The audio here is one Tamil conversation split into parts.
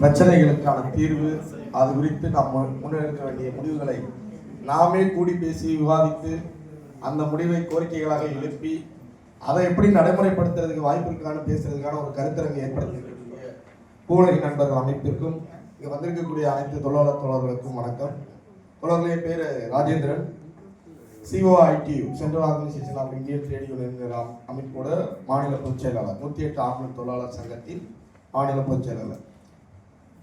பிரச்சனைகளுக்கான தீர்வு அது குறித்து நாம் முன்னெடுக்க வேண்டிய முடிவுகளை நாமே கூடி பேசி விவாதித்து அந்த முடிவை கோரிக்கைகளாக எழுப்பி அதை எப்படி நடைமுறைப்படுத்துறதுக்கு வாய்ப்பு இருக்கான்னு பேசுறதுக்கான ஒரு கருத்தரங்கை ஏற்படுத்தியிருக்கக்கூடிய பூலகி நண்பர்கள் அமைப்பிற்கும் இங்கே வந்திருக்கக்கூடிய அனைத்து தொழிலாளர் தோழர்களுக்கும் வணக்கம். தோழர்களே பேர் Rajendran. CITU central organisation of Indian trade union அமைப்போட மாநில பொதுச் செயலாளர் நூற்றி எட்டு ஆம்பளை தொழிலாளர் சங்கத்தின் மாநில பொதுச் செயலாளர்.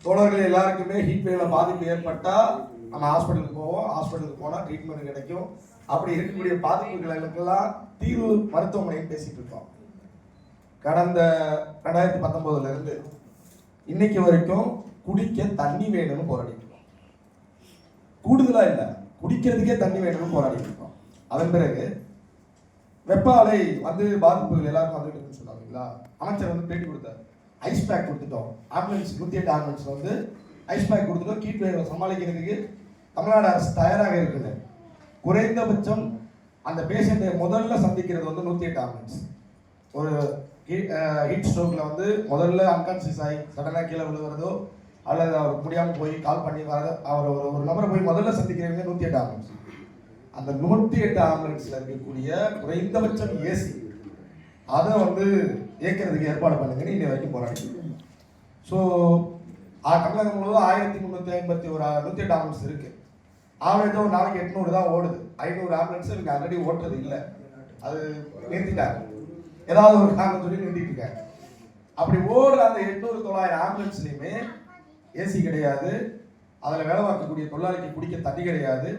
தோழர்கள் எல்லாருக்குமே ஹீட் வேவ்ல பாதிப்பு ஏற்பட்டால் நம்ம ஹாஸ்பிட்டலுக்கு போவோம். ஹாஸ்பிட்டலுக்கு போனால் ட்ரீட்மெண்ட் கிடைக்கும். அப்படி இருக்கக்கூடிய பாதிப்புகளுக்கெல்லாம் தீர்வு மருத்துவமனைன்னு பேசிட்டு இருக்கோம். கடந்த ரெண்டாயிரத்தி பத்தொன்பதுல இருந்து இன்னைக்கு வரைக்கும் குடிக்க தண்ணி வேணும்னு போராடிட்டு இருக்கோம். கூடுதலா இல்லை குடிக்கிறதுக்கே தண்ணி வேணும்னு போராடிட்டு இருக்கோம். அதன் பிறகு வெப்ப அலை வந்து பாதிப்புகள் எல்லாருக்கும் வந்துட்டு இருக்குன்னு சொன்னாங்களா அமைச்சர் வந்து பேட்டி கொடுத்தாரு. ஐஸ் பேக் கொடுத்துட்டோம். ஆம்புலன்ஸ் நூற்றி எட்டு ஆம்புலன்ஸ் வந்து ஐஸ் பேக் கொடுத்துட்டோம். கீட் வேவை சமாளிக்கிறதுக்கு தமிழ்நாடு அரசு தயாராக இருக்குது. குறைந்தபட்சம் அந்த பேஷண்ட்டை முதல்ல சந்திக்கிறது வந்து நூற்றி எட்டு ஆம்புலன்ஸ் ஒரு ஹீட் ஸ்ட்ரோக்கில் வந்து முதல்ல அன்கான்சியஸ் ஆகி சடனாக கீழே விழுகிறதோ அல்லது அவர் முடியாமல் போய் கால் பண்ணி வர அவர் ஒரு ஒரு நபரை போய் முதல்ல சந்திக்கிறவங்க நூற்றி எட்டு ஆம்புலன்ஸ் அந்த நூற்றி எட்டு ஆம்புலன்ஸில் இருக்கக்கூடிய குறைந்தபட்சம் ஏசி அதை வந்து இயக்கிறதுக்கு ஏற்பாடு பண்ணுங்கன்னு இன்னை வரைக்கும் போராடி ஸோ தமிழகம் முழுவதும் ஆயிரத்தி முந்நூற்றி ஐம்பத்தி ஒரு நூற்றி எட்டு ஆம்புலன்ஸ் இருக்கு. ஆவரேஜாக ஒரு நாளைக்கு எட்நூறு தான் ஓடுது. ஐநூறு ஆம்புலன்ஸ் இவங்க ஆல்ரெடி ஓட்டுறது இல்லை. அது நிறுத்திட்டாங்க. ஏதாவது ஒரு காரணம் சொல்லி நிறுத்திட்டு இருக்காங்க. அப்படி ஓடுற அந்த எட்நூறு தொள்ளாயிரம் ஆம்புலன்ஸ்லையுமே ஏசி கிடையாது. அதில் வேலை பார்க்கக்கூடிய தொழிலாளிக்கு குடிக்க தண்ணி கிடையாது.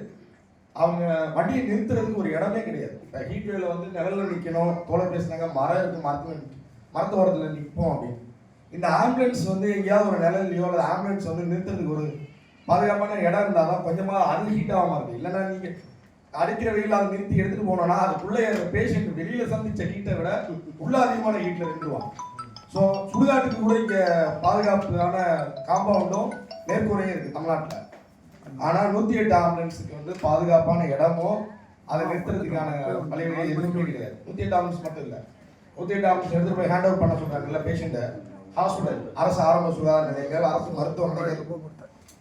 அவங்க வண்டியை நிறுத்துறதுக்கு ஒரு இடமே கிடையாது. இப்போ ஹீட் வேல வந்து நிழல்ல நிற்கணும் தோலை பேசுனாங்க மரம் இருக்கு மரத்துல மரத்து ஓரத்தில் நிற்போம் அப்படின்னு. இந்த ஆம்புலன்ஸ் வந்து எங்கேயாவது ஒரு நிலையிலையோ அல்லது ஆம்புலன்ஸ் வந்து நிறுத்துறதுக்கு ஒரு பாதுகாப்பான இடம் இருந்தால் தான் கொஞ்சமாக அது ஹீட் ஆகாம இருக்கு இல்லைன்னா நீங்கள் அடிக்கிற வெயில் அதை நிறுத்தி எடுத்துகிட்டு போனோம்னா அதுக்குள்ளே பேஷண்ட் வெளியில் சந்திச்ச ஹீட்டை விட உள்ள அதிகமான ஹீட்டில் இருந்துருவான் ஸோ சுடுகாட்டுக்கு கூட இங்கே பாதுகாப்புக்கான காம்பவுண்டும் மேற்கூரையும் இருக்குது தமிழ்நாட்டில். ஆனால் நூற்றி எட்டு ஆம்புலன்ஸுக்கு வந்து பாதுகாப்பான இடமோ அதை நிறுத்துறதுக்கான வழிவகை எதுவுமே கிடையாது. நூற்றி எட்டு ஆம்புலன்ஸ் மட்டும் இல்லை. நூற்றி எட்டு எடுத்து போய் ஹேண்ட் ஓவர் பண்ண சொல்றாங்கல்ல பேஷண்ட்டை ஹாஸ்பிட்டல் அரசு ஆரம்ப சுகாதார நிலையங்கள் அரசு மருத்துவமனைகள்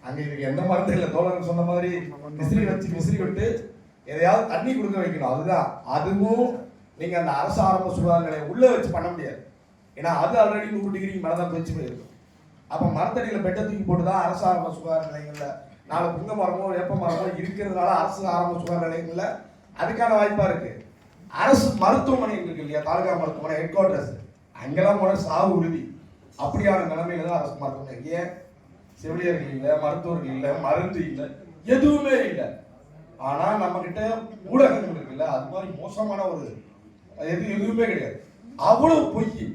அங்கே இதுக்கு எந்த மருந்து இல்லை தோழர்கள் சொன்ன மாதிரி விசிறி வச்சு விசிறி விட்டு எதையாவது தண்ணி கொடுக்க வைக்கணும் அதுதான். அதுவும் நீங்க அந்த அரசு ஆரம்ப சுகாதார நிலையம் உள்ள வச்சு பண்ண முடியாது. ஏன்னா அது ஆல்ரெடி நூறு டிகிரிக்கு மேலே தான் கொதிச்சு போயிருக்கும் அப்போ மரத்தடியில் பெட்டை தூக்கி போட்டு தான் அரசு ஆரம்ப சுகாதார நிலையங்கள்ல நாலு புங்க மரமோ வேப்ப மரமோ இருக்கிறதுனால அரசு ஆரம்ப சுகாதார நிலையங்கள்ல அதுக்கான வாய்ப்பா இருக்கு. அரசு மருத்துவமனை இருக்கு இல்லையா தாலுகா மருத்துவமனை ஹெட் குவார்டர்ஸ் அங்கெல்லாம் போன சாவு உறுதி. அப்படியான நிலைமையில தான் அரசு மருத்துவமனை ஏன்? செவிலியர்கள் இல்லை மருத்துவர்கள் இல்லை மருந்து இல்லை எதுவுமே இல்லை. ஆனா நம்ம கிட்ட ஊடகங்கள் இருக்குல்ல அது மாதிரி மோசமான ஒரு எது எதுவுமே கிடையாது. அவ்வளவு பொய்.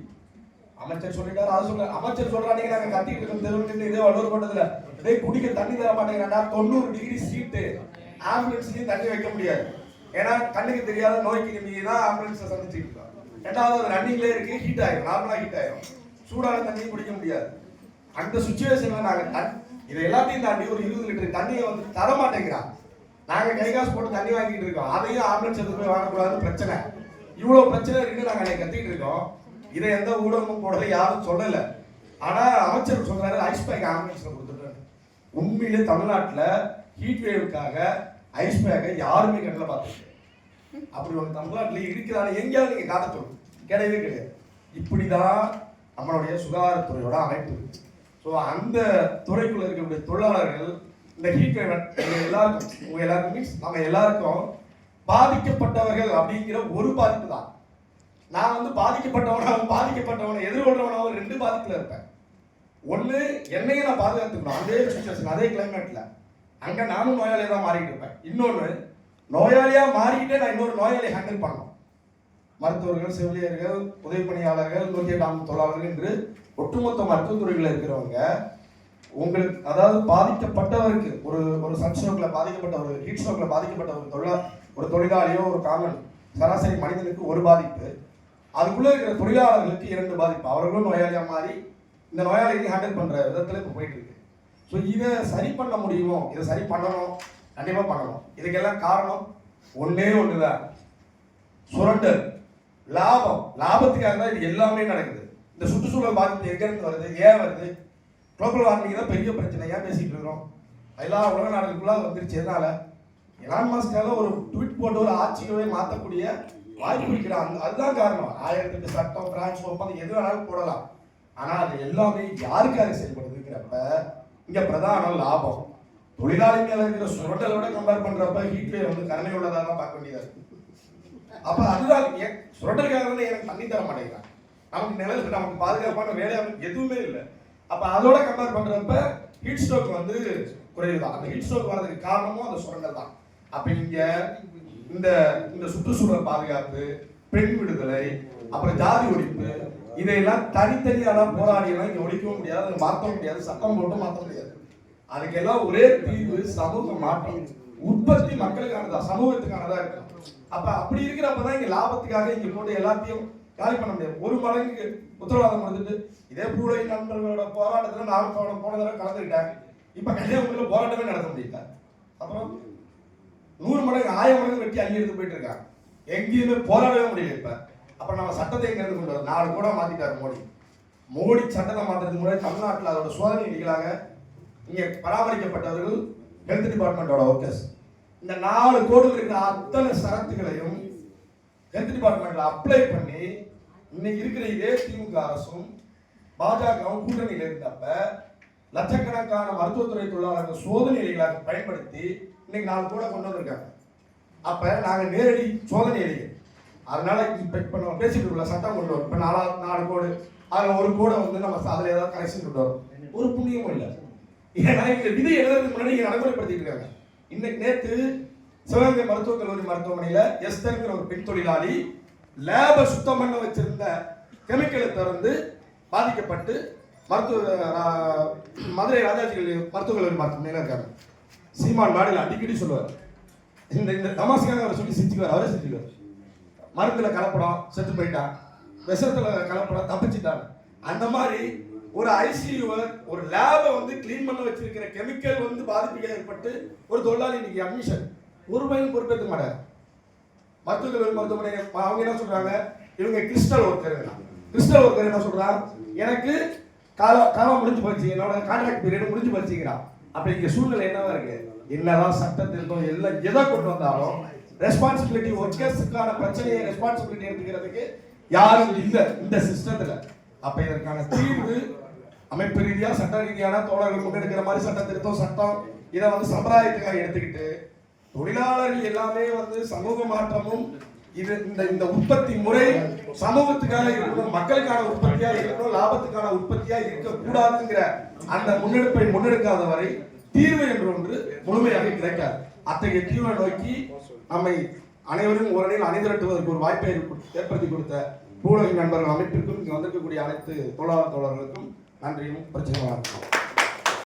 அமைச்சர் சொல்லிட்டாரு அது சொல்ல அமைச்சர் சொல்றாங்க நாங்க கத்திட்டு இருக்கோம் தெருவில் இதே வள்ளுவர் பட்டதுல இதே குடிக்க தண்ணி தர மாட்டேங்கிறாண்டா தொண்ணூறு டிகிரி சீட்டு ஆம்புலன்ஸ்லயும் தண்ணி வைக்க முடியாது. ஏன்னா கண்ணுக்கு தெரியாத நோய்க்கு நீங்க தான் ஆம்புலன்ஸை சந்திச்சுட்டு இருக்கோம் ரெண்டாவது அது ரன்னிங்லேயே இருக்கு ஹீட் ஆகிடும் நார்மலா ஹீட் ஆகிடும் சூடான தண்ணியும் குடிக்க முடியாது. அந்த சுச்சுவேஷன்ல நாங்க இதை எல்லாத்தையும் தாண்டி ஒரு இருபது லிட்டர் தண்ணியை வந்து தர மாட்டேங்கிறான். நாங்க கை காசு போட்டு தண்ணி வாங்கிட்டு இருக்கோம். அதையும் ஆம்புலன்ஸ் எடுத்து போய் வாங்கக்கூடாதுன்னு பிரச்சனை. இவ்வளவு பிரச்சனை இருக்குன்னு நாங்க அன்னைக்கு கத்திட்டு இருக்கோம். இதை எந்த ஊடகமும் போடல யாரும் சொல்லல. ஆனா அமைச்சர் சொல்றாரு ஐஸ் பேக் ஆம்புலன்ஸில் கொடுத்துட்டு உண்மையிலே தமிழ்நாட்டுல ஹீட் வேவுக்காக ஐஸ் பேக்கை யாருமே கண்ணில் பார்த்துருக்கு அப்படி ஒரு தமிழ்நாட்டில் இருக்கிறான்னு எங்கேயாவது நீங்கள் காட்ட சொல்லுங்க. கிடையவே கிடையாது. இப்படி தான் நம்மளுடைய சுகாதாரத்துறையோட அமைப்பு ஸோ அந்த துறைக்குள்ள இருக்கக்கூடிய தொழிலாளர்கள் இந்த ஹீட் வேவ் எல்லாருக்கும் உங்கள் எல்லாருக்கும் மீன்ஸ் நம்ம எல்லாருக்கும் பாதிக்கப்பட்டவர்கள் அப்படிங்கிற ஒரு பாதிப்பு தான். நான் வந்து பாதிக்கப்பட்டவனாகவும் பாதிக்கப்பட்டவனை எதிர்கொள்றவனாகவும் ரெண்டு பாதிப்பில் இருப்பேன். ஒன்று என்னையே நான் பாதுகாத்துக்கணும். அதே சுச்சுவேஷன் அதே கிளைமேட்டில் அங்கே நானும் நோயாளியாக தான் மாறிட்டு இருப்பேன். இன்னொன்று நோயாளியாக மாறிக்கிட்டே நான் இன்னொரு நோயாளியை ஹேண்டில் பண்ணணும். மருத்துவர்கள் செவிலியர்கள் உதவி பணியாளர்கள் நூற்றி எட்டாம் தொழிலாளர்கள் என்று ஒட்டுமொத்த மருத்துவத்துறைகளில் இருக்கிறவங்க உங்களுக்கு அதாவது பாதிக்கப்பட்டவருக்கு ஒரு ஒரு சன்ஸ்ட்ரோக்கில் பாதிக்கப்பட்ட ஒரு ஹீட் ஸ்ட்ரோக்கில் பாதிக்கப்பட்ட ஒரு தொழிலா ஒரு தொழிலாளியோ ஒரு காமன் சராசரி மனிதனுக்கு ஒரு பாதிப்பு. அதுக்குள்ளே இருக்கிற தொழிலாளர்களுக்கு இரண்டு பாதிப்பு. அவர்களும் நோயாளியாக மாறி இந்த நோயாளியை ஹேண்டில் பண்ணுற விதத்தில் இப்போ போயிட்டு இருக்கு. ஸோ இதை சரி பண்ண முடியுமோ? இதை சரி பண்ணணும். கண்டிப்பாக பண்ணணும். இதுக்கெல்லாம் காரணம் ஒன்றே ஒன்று தான் சுரண்டல் லாபம். லாபத்துக்காக தான் இது எல்லாமே நடக்குது. இந்த சுற்றுச்சூழல் பாதிப்பு எங்கேருந்து வருது? ஏன் வருது? குளோபல் வார்மிங் தான் பெரிய பிரச்சனை. ஏன் பேசிகிட்டு இருக்கிறோம்? எல்லா உலக நாடுகளுக்குள்ள வந்துருச்சு. எதனால? எலான் மாஸ்கால ஒரு ட்வீட் போட்டு ஒரு ஆட்சியவே மாற்றக்கூடிய வாய்ப்பு இருக்கிறான் அதுதான் காரணம். ஆயிரத்தெட்டு சட்டம் பிரான்ஸ் ஒப்பந்தம் எது வேணாலும் போடலாம். ஆனால் அது எல்லாமே யாருக்காக செயல்படுதுங்கிறப்ப இங்கே பிரதான லாபம். தொழிலாளி மேல இருக்கிற சுரண்டலோட கம்பேர் பண்றப்ப ஹீட்வேவ் வந்து கருணை உள்ளதாக தான் பார்க்க வேண்டியதா இருக்கு. அப்ப அதுதான் ஏன் வந்து எனக்கு தண்ணி தர மாட்டேங்கிறான் நமக்கு நிழலுக்கு நமக்கு பாதுகாப்பான வேலை எதுவுமே இல்லை. அப்ப அதோட கம்பேர் பண்றப்ப ஹீட் ஸ்ட்ரோக் வந்து குறைவு தான் அந்த ஹீட் ஸ்ட்ரோக் வர்றதுக்கு காரணமும் அந்த சுரண்டல் தான். அப்ப இங்க இந்த இந்த சுற்றுச்சூழல் பாதுகாப்பு பெண் விடுதலை அப்புறம் ஜாதி ஒழிப்பு இதையெல்லாம் தனித்தனியெல்லாம் போராடியெல்லாம் இங்கே ஒழிக்கவும் முடியாது அதை மாற்றவும் முடியாது சட்டம் போட்டு மாற்ற முடியாது. அதுக்கெல்லாம் ஒரே தீர்வு சமூக மாற்றம். உற்பத்தி மக்களுக்கானதா சமூகத்துக்கானதா இருக்கும். அப்ப அப்படி இருக்கிறப்பதான் இங்க லாபத்துக்காக இங்க போட்டு எல்லாத்தையும் காலி பண்ண முடியாது ஒரு மடங்கு உத்தரவாதம் கொடுத்துட்டு இதே பூலை நண்பர்களோட போராட்டத்துல நான் போன போன தடவை கலந்துக்கிட்டேன். இப்ப கன்னியாகுமரியில போராட்டமே நடத்த முடியல. அப்புறம் நூறு மடங்கு ஆயிரம் மடங்கு வெட்டி அள்ளி எடுத்து போயிட்டு இருக்காங்க. எங்கேயுமே போராடவே முடியல இப்ப. அப்போ நம்ம சட்டத்தை எங்கேருந்து கொண்டு வரோம் நாலு கூட மாற்றிட்டார் மோடி. மோடி சட்டத்தை மாற்றுறதுக்கு முன்னாடி தமிழ்நாட்டில் அதோட சோதனை நிகழாக இங்கே பராமரிக்கப்பட்டவர்கள் ஹெல்த் டிபார்ட்மெண்ட்டோட ஒர்க்கர்ஸ் இந்த நாலு கோடுகள் இருக்கிற அத்தனை சரத்துகளையும் ஹெல்த் டிபார்ட்மெண்ட்டில் அப்ளை பண்ணி இன்னைக்கு இருக்கிற இதே திமுக அரசும் பாஜகவும் கூட்டணியில் இருந்தப்ப லட்சக்கணக்கான மருத்துவத்துறை தொழிலாளர்கள் சோதனை எலிகளாக பயன்படுத்தி இன்னைக்கு நாலு கூட கொண்டு வந்திருக்காங்க. அப்போ நாங்கள் நேரடி சோதனை எலிகள் அதனால இப்போ இப்போ நம்ம பேசிட்டு இருக்கோம்ல சட்டம் கொண்டு வரும். இப்போ நாலா நாலு கோடு. அதில் ஒரு கோடை வந்து நம்ம அதில் ஏதாவது கரெக்ஷன் கொண்டு வரும். ஒரு புண்ணியமும் இல்லை. ஏன்னா இந்த விதி எழுதுறதுக்கு முன்னாடி இங்க நடைமுறைப்படுத்திட்டு இருக்காங்க. இன்னைக்கு நேற்று சிவகங்கை மருத்துவக் கல்லூரி மருத்துவமனையில் எஸ்தருங்கிற ஒரு பெண் தொழிலாளி லேப சுத்தம் பண்ண வச்சிருந்த கெமிக்கலை திறந்து பாதிக்கப்பட்டு மருத்துவ மதுரை ராஜாஜி மருத்துவக் கல்லூரி மருத்துவமனையில் இருக்காங்க. சீமான் நாடில் அடிக்கடி சொல்லுவார். இந்த இந்த தமாசுக்காக அவர் சொல்லி சிரிச்சுக்குவார் அவரே சிரிச்சுக்குவார். மருந்துல கலப்படம் செத்து போயிட்டான். விஷத்துல கலப்படம் தப்பிச்சிட்டான். அந்த மாதிரி ஒரு ஐசியூவை ஒரு லேபை வந்து க்ளீன் பண்ண வச்சிருக்கிற கெமிக்கல் வந்து பாதிப்புகள் ஏற்பட்டு ஒரு தொழிலாளி இன்னைக்கு அட்மிஷன் ஒரு பையன் பொறுப்பேற்க மாட்டார். மருத்துவ மருத்துவமனை அவங்க என்ன சொல்றாங்க? இவங்க கிறிஸ்டல் ஒர்க்கர் கிறிஸ்டல் ஒர்க்கர் என்ன சொல்றான்? எனக்கு காலம் காலம் முடிஞ்சு போச்சு. என்னோட கான்ட்ராக்ட் பீரியட் முடிஞ்சு போச்சுங்கிறான். அப்படி இங்க சூழ்நிலை என்னவா இருக்கு? என்னதான் சட்ட திருத்தம் எல்லாம் எதை கொண்டு வந்தாலும் ரெஸ்பான்சிபிலிட்டி ஒர்க்கர்ஸுக்கான பிரச்சனையை ரெஸ்பான்சிபிலிட்டி எடுத்துக்கிறதுக்கு யாரும் இல்லை. இந்த சிஸ்டத்துல அப்ப இதற்கான தீர்வு அமைப்பு ரீதியா சட்ட ரீதியான தோழர்கள் முன்னெடுக்கிற மாதிரி சட்ட திருத்தம் சட்டம் இதை வந்து சம்பிரதாயத்துக்காக எடுத்துக்கிட்டு தொழிலாளர்கள் எல்லாமே வந்து சமூக மாற்றமும் இது இந்த இந்த உற்பத்தி முறை சமூகத்துக்காக இருக்கணும் மக்களுக்கான உற்பத்தியா இருக்கணும் லாபத்துக்கான உற்பத்தியா இருக்கக்கூடாதுங்கிற அந்த முன்னெடுப்பை முன்னெடுக்காத வரை தீர்வு என்று ஒன்று முழுமையாக கிடைக்காது. அத்தகைய தீர்வை நோக்கி நம்மை அனைவரும் ஓரணியில் அணிதிரட்டுவதற்கு ஒரு வாய்ப்பை ஏற்படுத்தி கொடுத்த பூலக நண்பர்கள் அமைப்பிற்கும் இங்கே வந்திருக்கக்கூடிய அனைத்து தொழிலாளர் தோழர்களுக்கும் நன்றியும் இருக்கும்